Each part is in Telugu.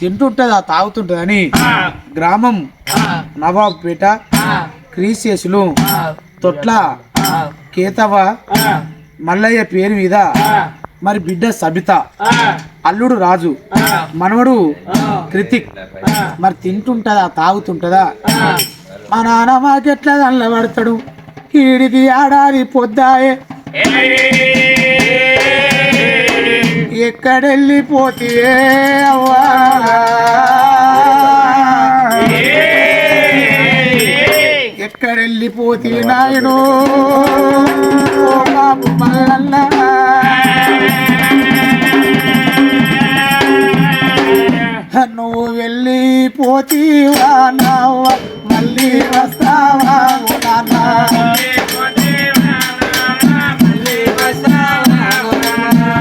తింటుంటుందా తాగుతుంటుందని గ్రామం నవాబ్పేట క్రీసియస్లు తొట్ల కేతవ మల్లయ్య పేరు మీద మరి బిడ్డ సబిత అల్లుడు రాజు మనవడు కృతిక్. మరి తింటుంటదా తాగుతుంటదా? మా నాన్న మాకెట్లా పడతాడు? ఈడికి ఆడాది పొద్దాయే. ఎక్కడెళ్ళిపోతే అవ్వా. ఎక్కడెళ్ళిపోతే నాయను బాబు మల్లన్న. నువ్వు వెళ్ళిపోతీవా నావ్వ. మళ్ళీ వస్తావా నాన్న?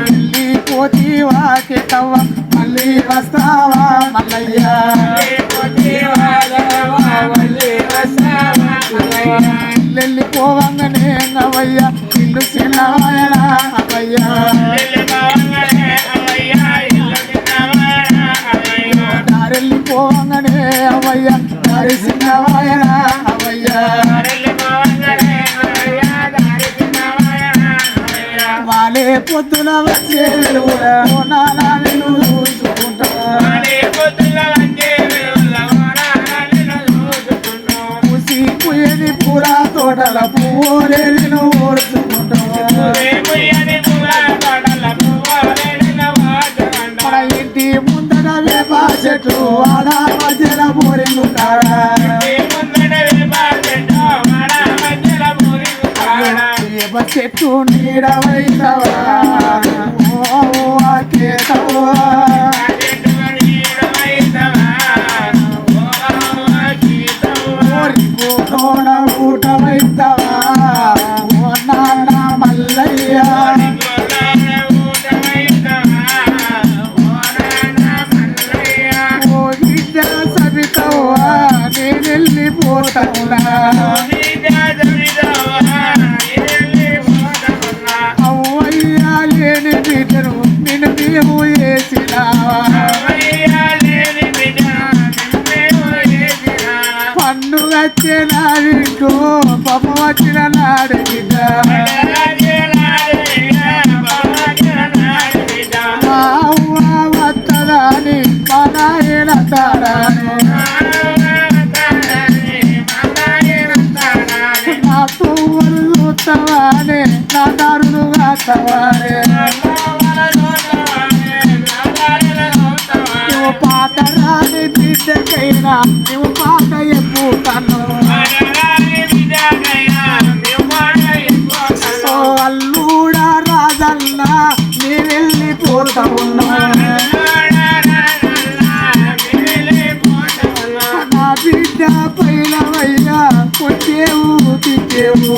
వెళ్ళిపోతీవా కేతవ్వ మళ్ళీ వస్తావా మల్లయ్య? వెళ్ళిపోవంగనే నవయ్య ఇల్లు చిన్నవయనా అవయ్యా దారెళ్ళిపోవంగనే అవయ్యా దారి చిన్నవాయరా అవయ్యా వాళ్ళే పొద్దున వచ్చే వెలుగురా, చెట్టు నీడవైతవా ఓ ఆ కేతవా ఓరి కోటోడ ఊటవైతవా పన్ను వచ్చే నాడు పప్ప వచ్చిన నాడు మా అవ్వ వత్తదాని మా నాయన తాడాని నా పువ్వులు చూస్తావానే నా దారులు కాస్తావానే నువ్వు పాట రాని బిడ్డకైనా నువ్వు పాట ఎప్పుతాను తిట్టేవు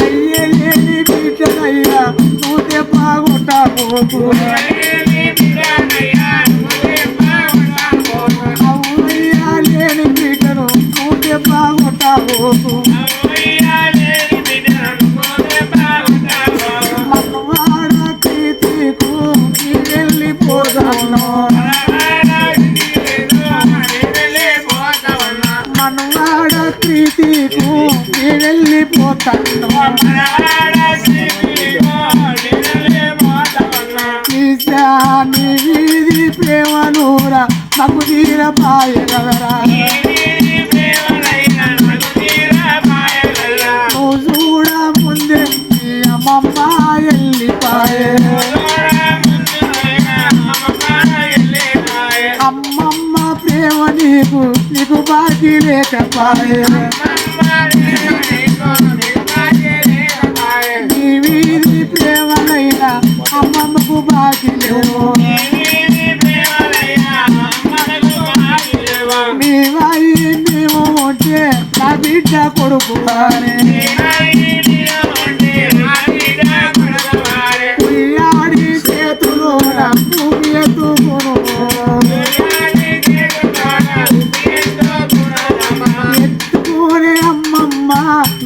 అయ్యే లేని బిడ్డనయ్యా నువ్వు దెబ్బగుంటా మనవాడ వెళ్ళిపోతాను ఈశాని వీధి ప్రేమనూరా నాకు తీరపాయ కదరా ప్రేమ నీకు నీకు బాకీ లేకపాయే నీ వీధి ప్రేమనైనా అమ్మమ్మకు బాకీ లేవు. మీ వాయి మేము ఉంటే నా బిడ్డ కొడుకు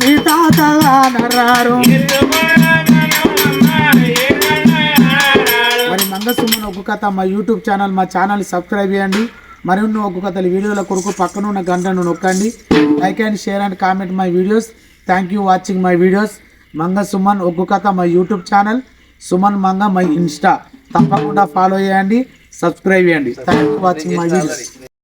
మీ తాతగా నరారు ఒగ్గు కథ మా యూట్యూబ్ ఛానల్ మా ఛానల్ సబ్స్క్రైబ్ చేయండి. మరిన్ని ఒగ్గు కథల వీడియోల కొరకు పక్కన ఉన్న గంటను నొక్కండి. Like and share and comment my videos. Thank you watching my videos Manga Suman ఒగ్గు కథ my YouTube channel Suman Manga my Insta. తప్పకుండా ఫాలో చేయండి సబ్స్క్రైబ్ చేయండి. Thank you watching my videos